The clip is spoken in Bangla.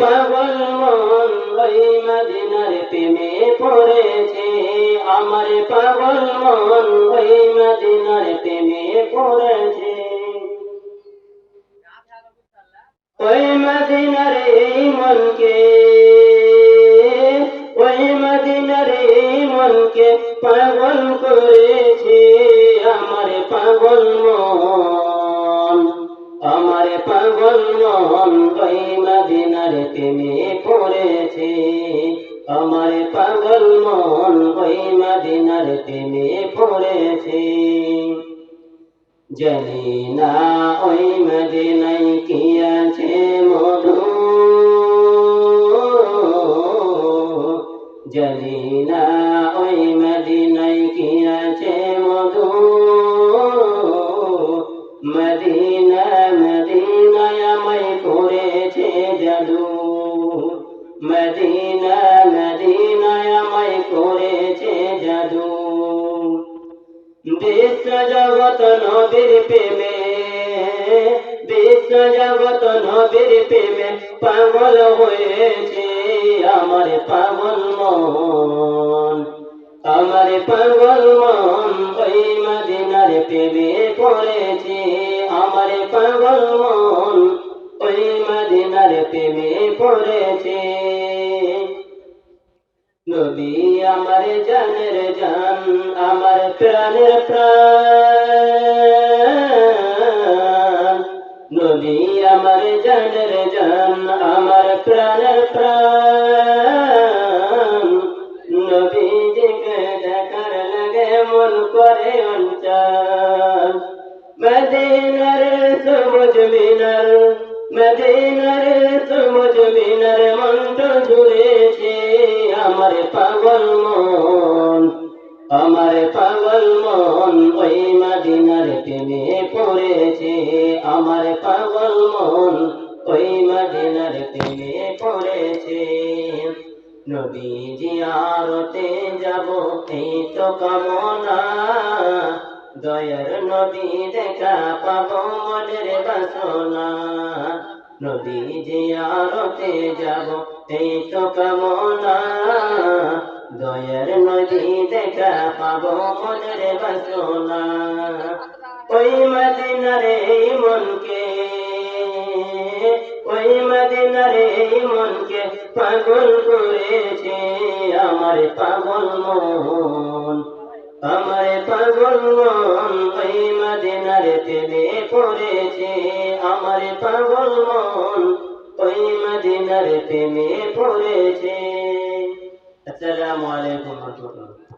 পাগল মন ওই পড়েছে। পাগল মন ওই মদিনার প্রেমে পড়েছে। ওই মদিনার এই মনকে, ওই মদিনার এই মনকে পাগল করেছে। মন ওই মদিনার প্রেমে পড়েছে। আমার পাগল মন ওই মদিনার প্রেমে পড়েছে। জানি না ওই মদিনাই কি আছে মধু। জানি না ওই মদিনাই কি আছে মধু। মদিনা, মদিনায় আমায় করেছে জাদু। বিশ্ব জগত নবীর প্রেমে, বিশ্ব জগত নবীর প্রেমে পাগল হয়েছে আমার পাগল মন। আমার পাগল মন ওই মদিনার প্রেমে পড়েছে। আমার পাগল মন ওই মদিনার প্রেমে পড়েছে নবী আমার জানের জান, আমার প্রাণের প্রাণ। নবী আমার জানের জান, আমার প্রাণের প্রাণ। নবীজিকে দেখার লাগে মন করে অঞ্চল। মদিনার সবুজ মিনার মদিনার সবুজ মিনার মন্ত্র জুড়েছে আমার পাগল মন, আমার পাগল মন ওই মদিনার প্রেমে পড়েছে, আমার পাগল মন ওই মদিনার প্রেমে পড়েছে। নবীজি আরতে যাব, এই তো কামনা দয়ার নবী দেখা পাব মনের বাসনা। নবী যে আরতে যাব, এই তো কামনা। দয়ার নদী দেখা পাব মনের বাসনা। ওই মদিনারে মনকে, ওই মদিনারে মনকে পাগল করেছে আমার পাগল মন। আমার পাগল মন, ওই মদিনার প্রেমে পড়েছে। আমার পাগল মন, ওই মদিনার প্রেমে পড়েছে। আসসালামু আলাইকুম রহমতুল্লাহ।